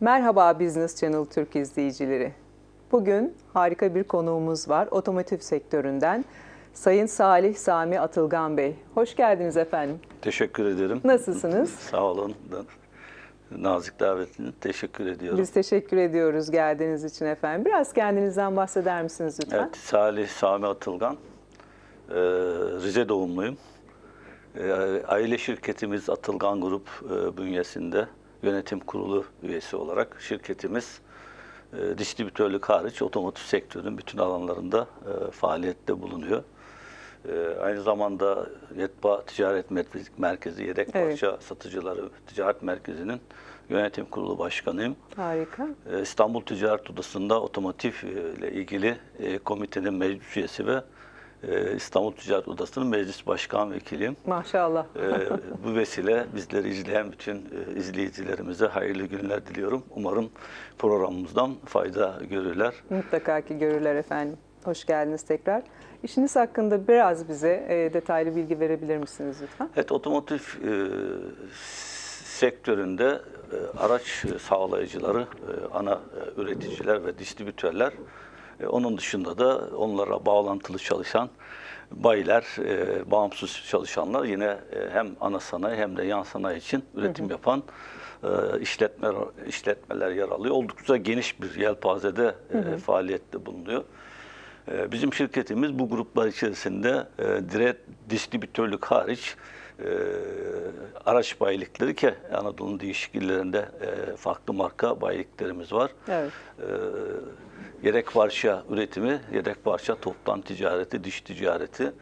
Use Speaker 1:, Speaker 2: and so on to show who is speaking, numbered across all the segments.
Speaker 1: Merhaba Business Channel Türk izleyicileri. Bugün harika bir konuğumuz var. Otomotiv sektöründen Sayın Salih Sami Atılgan Bey. Hoş geldiniz efendim.
Speaker 2: Teşekkür ederim.
Speaker 1: Nasılsınız?
Speaker 2: Sağ olun. Nazik davetini teşekkür ediyorum.
Speaker 1: Biz teşekkür ediyoruz geldiğiniz için efendim. Biraz kendinizden bahseder misiniz lütfen?
Speaker 2: Evet, Salih Sami Atılgan. Ee, Rize doğumluyum. Ee, aile şirketimiz Atılgan Grup e, bünyesinde yönetim kurulu üyesi olarak şirketimiz e, distribütörlük hariç otomotiv sektörünün bütün alanlarında e, faaliyette bulunuyor. E, aynı zamanda Yetba Ticaret Merkezi- Yedek
Speaker 1: Evet.
Speaker 2: Parça Satıcıları Ticaret Merkezi'nin yönetim kurulu başkanıyım.
Speaker 1: Harika.
Speaker 2: Ee, İstanbul Ticaret Odası'nda otomotiv e, ile ilgili e, komitenin meclis üyesi ve e, İstanbul Ticaret Odası'nın meclis başkan vekiliyim.
Speaker 1: Maşallah.
Speaker 2: Ee, bu vesile bizleri izleyen bütün e, izleyicilerimize hayırlı günler diliyorum. Umarım programımızdan fayda görürler.
Speaker 1: Mutlaka ki görürler efendim. Hoş geldiniz tekrar. İşiniz hakkında biraz bize e, detaylı bilgi verebilir misiniz lütfen?
Speaker 2: Evet, otomotiv e, sektöründe araç sağlayıcıları, ana üreticiler ve distribütörler, onun dışında da onlara bağlantılı çalışan bayiler, e, bağımsız çalışanlar yine e, hem ana sanayi hem de yan sanayi için üretim yapan e, işletme işletmeler yer alıyor. Oldukça geniş bir yelpazede e, faaliyette bulunuyor. Ee, Bizim şirketimiz bu gruplar içerisinde e, direkt distribütörlük hariç e, araç bayilikleri ki Anadolu'nun değişik illerinde e, farklı marka bayiliklerimiz var.
Speaker 1: Evet.
Speaker 2: E, Yedek parça üretimi, yedek parça toptan ticareti, diş ticareti,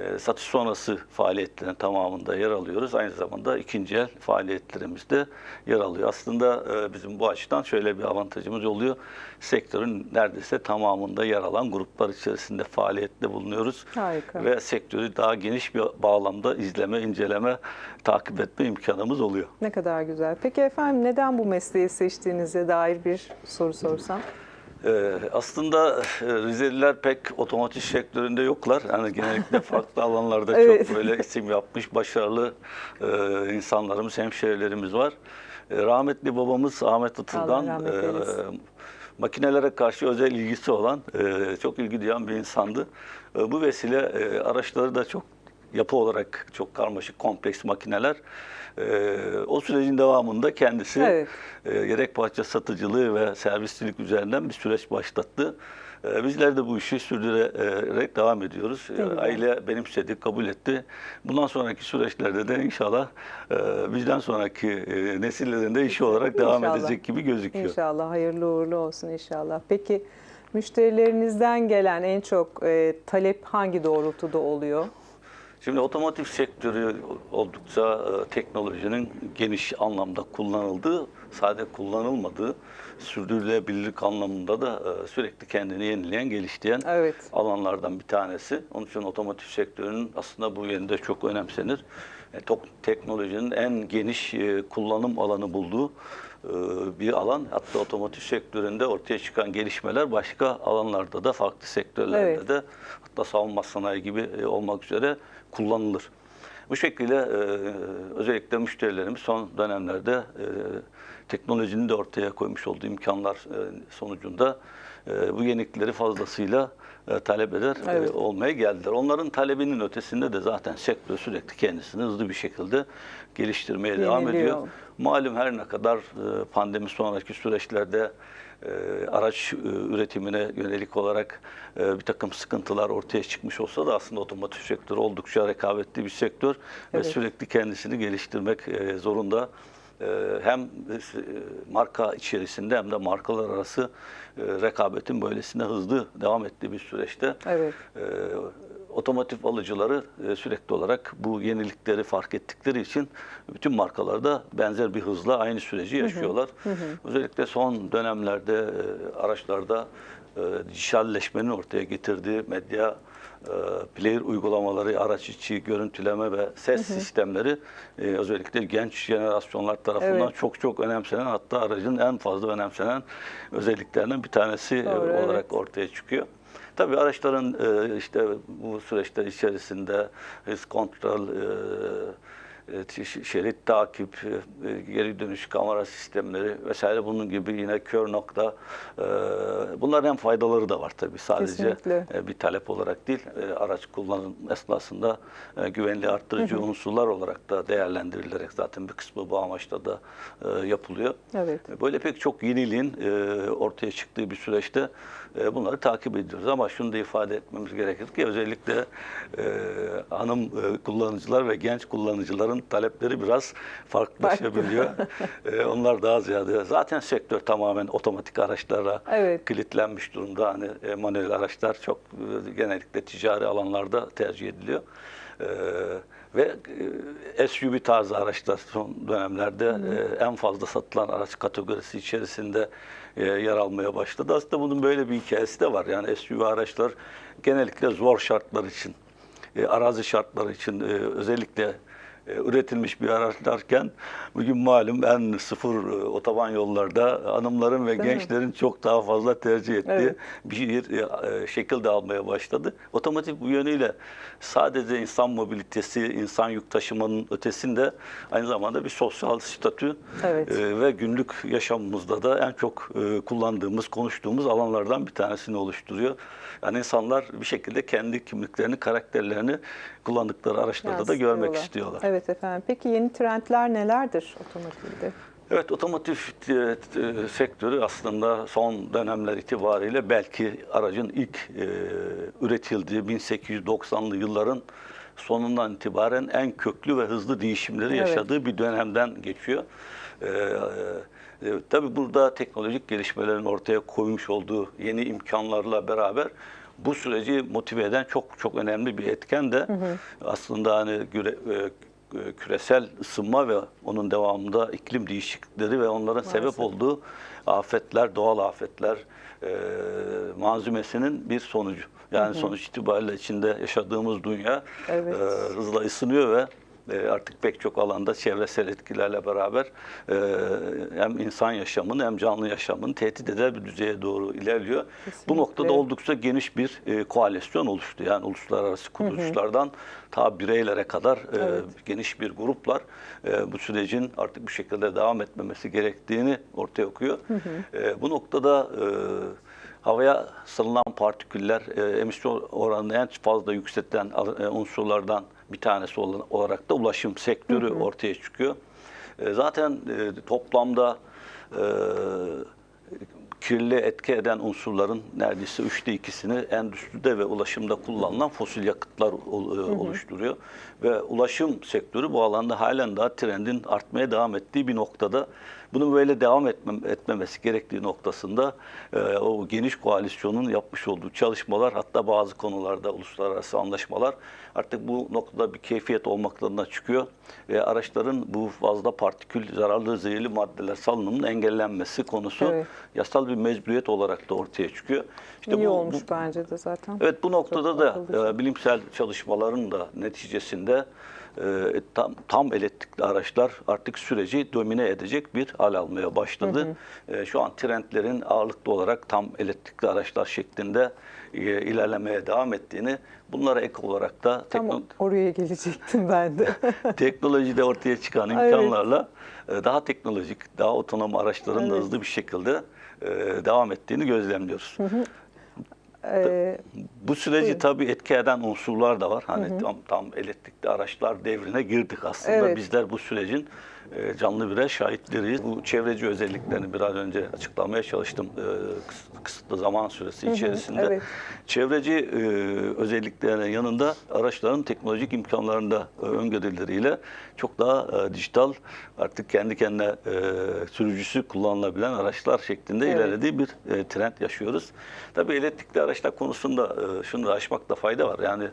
Speaker 2: e, satış sonrası faaliyetlerin tamamında yer alıyoruz. Aynı zamanda ikinci el faaliyetlerimizde yer alıyor. Aslında e, bizim bu açıdan şöyle bir avantajımız oluyor. Sektörün neredeyse tamamında yer alan gruplar içerisinde faaliyette bulunuyoruz.
Speaker 1: Harika.
Speaker 2: Ve sektörü daha geniş bir bağlamda izleme, inceleme, takip etme imkanımız oluyor.
Speaker 1: Ne kadar güzel. Peki efendim neden bu mesleği seçtiğinize dair bir soru sorsam?
Speaker 2: Ee, aslında e, Rizeliler pek otomotiv sektöründe yoklar. Yani genellikle farklı alanlarda
Speaker 1: Evet.
Speaker 2: çok böyle isim yapmış, başarılı e, insanlarımız, hemşehrilerimiz var. E, rahmetli babamız Ahmet
Speaker 1: eylesin.
Speaker 2: makinelere karşı özel ilgisi olan, e, çok ilgi duyan bir insandı. E, bu vesile e, araçları da çok yapı olarak çok karmaşık, kompleks makineler. E, o sürecin devamında kendisi
Speaker 1: Evet.
Speaker 2: e, yedek parça satıcılığı ve servisçilik üzerinden bir süreç başlattı. E, bizler de bu işi sürdürerek devam ediyoruz. E,
Speaker 1: güzel.
Speaker 2: aile benimsedi, kabul etti. Bundan sonraki süreçlerde de inşallah e, bizden sonraki e, nesillerin de işi olarak devam
Speaker 1: İnşallah.
Speaker 2: edecek gibi gözüküyor.
Speaker 1: İnşallah hayırlı uğurlu olsun inşallah. Peki müşterilerinizden gelen en çok e, talep hangi doğrultuda oluyor?
Speaker 2: Şimdi otomotiv sektörü oldukça e, teknolojinin geniş anlamda kullanıldığı, sade kullanılmadığı, sürdürülebilirlik anlamında da e, sürekli kendini yenileyen, geliştiren
Speaker 1: Evet.
Speaker 2: alanlardan bir tanesi. Onun için otomotiv sektörünün aslında bu yönde çok önemsenir. E, teknolojinin en geniş kullanım alanı bulduğu bir alan. Hatta otomotiv sektöründe ortaya çıkan gelişmeler başka alanlarda da, farklı sektörlerde
Speaker 1: Evet.
Speaker 2: de hatta savunma sanayi gibi olmak üzere kullanılır. Bu şekilde e, özellikle müşterilerimiz son dönemlerde e, teknolojinin de ortaya koymuş olduğu imkanlar e, sonucunda e, bu yenilikleri fazlasıyla e, talep eder e,
Speaker 1: Evet.
Speaker 2: olmaya geldiler. Onların talebinin ötesinde de zaten sektör sürekli kendisini hızlı bir şekilde geliştirmeye devam
Speaker 1: Yeniliyor.
Speaker 2: ediyor. Malum her ne kadar e, pandemi sonraki süreçlerde e, araç e, üretimine yönelik olarak e, bir takım sıkıntılar ortaya çıkmış olsa da aslında otomotiv sektörü oldukça rekabetli bir sektör ve
Speaker 1: Evet.
Speaker 2: sürekli kendisini geliştirmek e, zorunda. E, Hem e, marka içerisinde hem de markalar arası e, rekabetin böylesine hızlı devam ettiği bir süreçte
Speaker 1: Evet.
Speaker 2: Otomotiv alıcıları e, sürekli olarak bu yenilikleri fark ettikleri için bütün markalarda benzer bir hızla aynı süreci yaşıyorlar. Özellikle son dönemlerde e, araçlarda e, dijitalleşmenin ortaya getirdiği medya e, player uygulamaları, araç içi görüntüleme ve ses sistemleri e, özellikle genç jenerasyonlar tarafından
Speaker 1: Evet.
Speaker 2: çok çok önemsenen hatta aracın en fazla önemsenen özelliklerinden bir tanesi
Speaker 1: Doğru, evet.
Speaker 2: olarak ortaya çıkıyor. Tabii araçların e, işte bu süreçler içerisinde hız kontrol, e, e, şerit takip, e, e, geri dönüş kamera sistemleri vesaire bunun gibi yine kör nokta. e, Bunların hem faydaları da var tabii. Sadece
Speaker 1: Kesinlikle.
Speaker 2: e, bir talep olarak değil, e, araç kullanım esnasında e, güvenliği arttırıcı unsurlar olarak da değerlendirilerek zaten bir kısmı bu amaçla da e, yapılıyor.
Speaker 1: Evet.
Speaker 2: Böyle pek çok yeniliğin e, ortaya çıktığı bir süreçte e, bunları takip ediyoruz. Ama şunu da ifade etmemiz gerekir ki özellikle e, hanım e, kullanıcılar ve genç kullanıcıların talepleri biraz farklılaşabiliyor. e, onlar daha ziyade zaten sektör tamamen otomatik araçlara
Speaker 1: Evet.
Speaker 2: kilitlenmiş durumda. Hani e, manuel araçlar çok e, genellikle ticari alanlarda tercih ediliyor. E, ve e, SUV tarzı araçlar son dönemlerde e, en fazla satılan araç kategorisi içerisinde e, yer almaya başladı. Aslında bunun böyle bir hikayesi de var. Yani SUV araçlar genellikle zor şartlar için, arazi şartları için özellikle üretilmiş bir araçlarken bugün malum en sıfır e, otoban yollarda hanımların ve
Speaker 1: Değil mi?
Speaker 2: gençlerin çok daha fazla tercih ettiği
Speaker 1: Evet.
Speaker 2: bir e, şekil de almaya başladı. Otomotiv bu yönüyle sadece insan mobilitesi, insan yük taşımanın ötesinde aynı zamanda bir sosyal statü
Speaker 1: Evet.
Speaker 2: e, ve günlük yaşamımızda da en çok e, kullandığımız, konuştuğumuz alanlardan bir tanesini oluşturuyor. Yani insanlar bir şekilde kendi kimliklerini, karakterlerini kullandıkları araçlarda da görmek istiyorlar.
Speaker 1: Evet efendim. Peki yeni trendler nelerdir otomotivde?
Speaker 2: Evet, otomotiv e, e, sektörü aslında son dönemler itibariyle belki aracın ilk e, üretildiği 1890'lı yılların sonundan itibaren en köklü ve hızlı değişimleri
Speaker 1: Evet.
Speaker 2: yaşadığı bir dönemden geçiyor. E, e, tabii burada teknolojik gelişmelerin ortaya koymuş olduğu yeni imkanlarla beraber bu süreci motive eden çok çok önemli bir etken de aslında hani güre, e, e, küresel ısınma ve onun devamında iklim değişiklikleri ve onların sebep
Speaker 1: Maalesef.
Speaker 2: olduğu afetler, doğal afetler e, manzumesinin bir sonucu. Yani sonuç itibariyle içinde yaşadığımız dünya
Speaker 1: Evet.
Speaker 2: e, hızla ısınıyor ve artık pek çok alanda çevresel etkilerle beraber e, hem insan yaşamını hem canlı yaşamını tehdit eder bir düzeye doğru ilerliyor.
Speaker 1: Kesinlikle.
Speaker 2: Bu noktada oldukça geniş bir e, koalisyon oluştu. Yani uluslararası kuruluşlardan ta bireylere kadar e,
Speaker 1: Evet.
Speaker 2: geniş bir gruplar e, bu sürecin artık bu şekilde devam etmemesi gerektiğini ortaya koyuyor. E, bu noktada e, havaya salınan partiküller e, emisyon oranını en fazla yükselten e, unsurlardan bir tanesi olarak da ulaşım sektörü ortaya çıkıyor. E, zaten e, toplamda e, kirli etki eden unsurların neredeyse üçte ikisini endüstride ve ulaşımda kullanılan fosil yakıtlar ol- e, oluşturuyor. Ve ulaşım sektörü bu alanda halen daha trendin artmaya devam ettiği bir noktada. Bunun böyle devam etmem, etmemesi gerektiği noktasında e, o geniş koalisyonun yapmış olduğu çalışmalar hatta bazı konularda uluslararası anlaşmalar artık bu noktada bir keyfiyet olmaklarına çıkıyor ve araçların bu fazla partikül, zararlı, zehirli maddeler salınımının engellenmesi konusu
Speaker 1: Evet.
Speaker 2: yasal bir mecburiyet olarak da ortaya çıkıyor. İşte
Speaker 1: İyi
Speaker 2: bu-
Speaker 1: olmuş
Speaker 2: bu-
Speaker 1: bence de zaten.
Speaker 2: Evet bu noktada
Speaker 1: Çok
Speaker 2: da e, bilimsel çalışmaların da neticesinde e, tam, tam elektrikli araçlar artık süreci domine edecek bir hal almaya başladı. E, şu an trendlerin ağırlıklı olarak tam elektrikli araçlar şeklinde e, ilerlemeye devam ettiğini, bunlara ek olarak da
Speaker 1: Tam
Speaker 2: tekno-
Speaker 1: oraya gelecektim ben de.
Speaker 2: teknolojide ortaya çıkan
Speaker 1: Evet.
Speaker 2: imkanlarla e, daha teknolojik, daha otonom araçların da
Speaker 1: Evet.
Speaker 2: hızlı bir şekilde e, devam ettiğini gözlemliyoruz. Bu süreci
Speaker 1: Buyurun.
Speaker 2: tabii etki eden unsurlar da var. Hani tam tam elektrikli araçlar devrine girdik aslında.
Speaker 1: Evet.
Speaker 2: Bizler bu sürecin canlı birer şahitleriyiz. Bu çevreci özelliklerini biraz önce açıklamaya çalıştım e, kıs- kısıtlı zaman süresi içerisinde.
Speaker 1: evet.
Speaker 2: Çevreci e, özelliklerinin yanında araçların teknolojik imkanlarında e, öngörüleriyle çok daha e, dijital artık kendi kendine sürücüsü kullanılabilen araçlar şeklinde
Speaker 1: Evet.
Speaker 2: ilerlediği bir trend yaşıyoruz. Tabii elektrikli araçlar konusunda şunu da aşmakta fayda var. Yani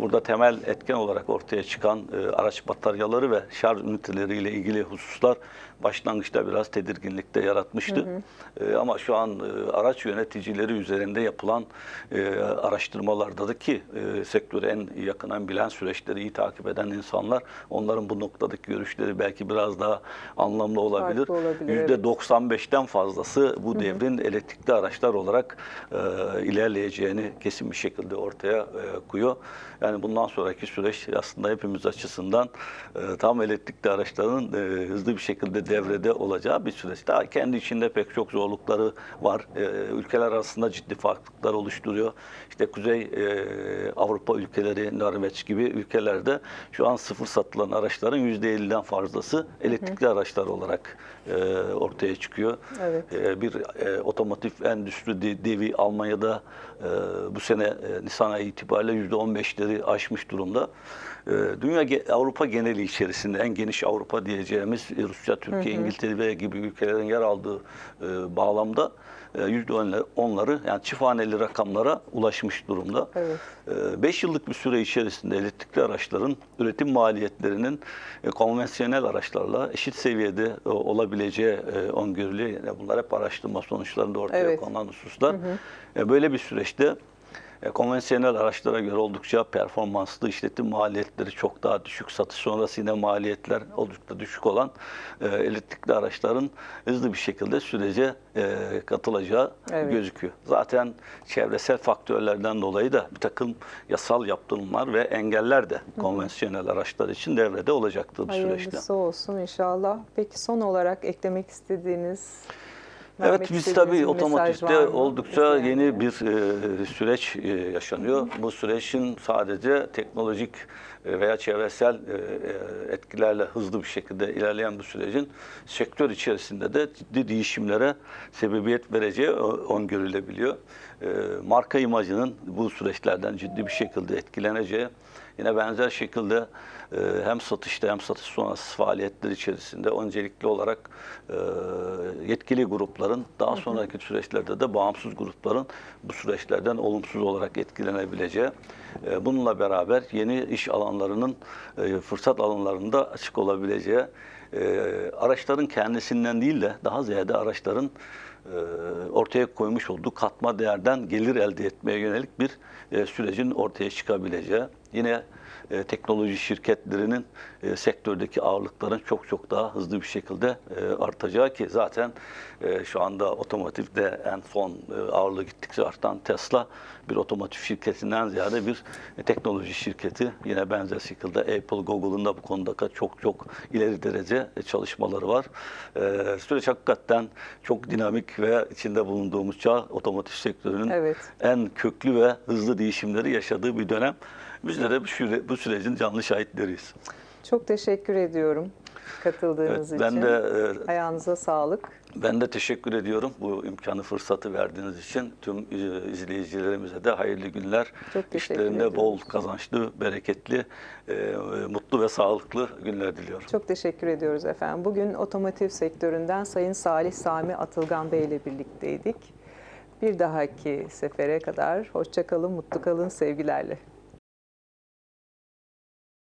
Speaker 2: burada temel etken olarak ortaya çıkan araç bataryaları ve şarj üniteleriyle ilgili ilgili hususlar başlangıçta biraz tedirginlikte yaratmıştı. E, ama şu an e, araç yöneticileri üzerinde yapılan e, araştırmalarda da ki e, sektörü en yakından bilen süreçleri iyi takip eden insanlar onların bu noktadaki görüşleri belki biraz daha anlamlı olabilir.
Speaker 1: Olabilir, evet.
Speaker 2: %95'ten fazlası bu devrin elektrikli araçlar olarak e, ilerleyeceğini kesin bir şekilde ortaya e, koyuyor. Yani bundan sonraki süreç aslında hepimiz açısından e, tam elektrikli araçların e, hızlı bir şekilde devrede olacağı bir süreç. Daha kendi içinde pek çok zorlukları var. E, ülkeler arasında ciddi farklılıklar oluşturuyor. İşte Kuzey e, Avrupa ülkeleri, Norveç gibi ülkelerde şu an sıfır satılan araçların %50'den fazlası elektrikli araçlar olarak e, ortaya çıkıyor.
Speaker 1: Evet.
Speaker 2: E, bir e, otomotiv endüstri de- devi Almanya'da e, bu sene e, Nisan ayı itibariyle %15'leri aşmış durumda. E, dünya Avrupa geneli içerisinde en geniş Avrupa diyeceğimiz e, Rusya, Türkiye, İngiltere gibi ülkelerin yer aldığı e, bağlamda e, %10'ları yani çift haneli rakamlara ulaşmış durumda.
Speaker 1: Evet.
Speaker 2: 5 yıllık bir süre içerisinde elektrikli araçların üretim maliyetlerinin konvansiyonel araçlarla eşit seviyede olabileceği öngörülüyor. Yani bunlar hep araştırma sonuçlarında ortaya
Speaker 1: Evet.
Speaker 2: konan hususlar. E, Böyle bir süreçte e, konvansiyonel araçlara göre oldukça performanslı işletim maliyetleri çok daha düşük, satış sonrası yine maliyetler oldukça düşük olan e, elektrikli araçların hızlı bir şekilde sürece e, katılacağı
Speaker 1: Evet.
Speaker 2: gözüküyor. Zaten çevresel faktörlerden dolayı da bir takım yasal yaptırımlar ve engeller de konvansiyonel araçlar için devrede olacaktır bu süreçte.
Speaker 1: Hayırlısı olsun inşallah. Peki son olarak eklemek istediğiniz
Speaker 2: Evet biz tabii otomotivde oldukça
Speaker 1: izleyenlere?
Speaker 2: yeni bir e, süreç e, yaşanıyor. Bu sürecin sadece teknolojik veya çevresel e, e, etkilerle hızlı bir şekilde ilerleyen bu sürecin sektör içerisinde de ciddi değişimlere sebebiyet vereceği öngörülebiliyor. E, marka imajının bu süreçlerden ciddi bir şekilde etkileneceği, yine benzer şekilde e, hem satışta hem satış sonrası faaliyetler içerisinde öncelikli olarak e, yetkili grupların daha sonraki süreçlerde de bağımsız grupların bu süreçlerden olumsuz olarak etkilenebileceği, e, bununla beraber yeni iş alanlarının e, fırsat alanlarında açık olabileceği, e, araçların kendisinden değil de daha ziyade araçların e, ortaya koymuş olduğu katma değerden gelir elde etmeye yönelik bir e, sürecin ortaya çıkabileceği, yine e, teknoloji şirketlerinin e, sektördeki ağırlıkların çok çok daha hızlı bir şekilde e, artacağı ki zaten e, şu anda otomotivde en son e, ağırlığı gittikçe artan Tesla bir otomotiv şirketinden ziyade bir e, teknoloji şirketi. Yine benzer şekilde Apple, Google'ın da bu konuda çok çok ileri derece e, çalışmaları var. E, süreç hakikaten çok dinamik ve içinde bulunduğumuz çağ otomotiv sektörünün
Speaker 1: Evet.
Speaker 2: en köklü ve hızlı değişimleri yaşadığı bir dönem. Biz de bu, süre, bu sürecin canlı şahitleriyiz.
Speaker 1: Çok teşekkür ediyorum katıldığınız
Speaker 2: Evet,
Speaker 1: için.
Speaker 2: ben de e,
Speaker 1: Ayağınıza sağlık.
Speaker 2: ben de teşekkür ediyorum bu imkanı fırsatı verdiğiniz için. Tüm e, izleyicilerimize de hayırlı günler.
Speaker 1: Çok teşekkür
Speaker 2: İşlerinde
Speaker 1: ediyoruz.
Speaker 2: bol kazançlı, bereketli, e, mutlu ve sağlıklı günler diliyorum.
Speaker 1: Çok teşekkür ediyoruz efendim. Bugün otomotiv sektöründen Sayın Salih Sami Atılgan Bey ile birlikteydik. Bir dahaki sefere kadar hoşça kalın, mutlu kalın, sevgilerle.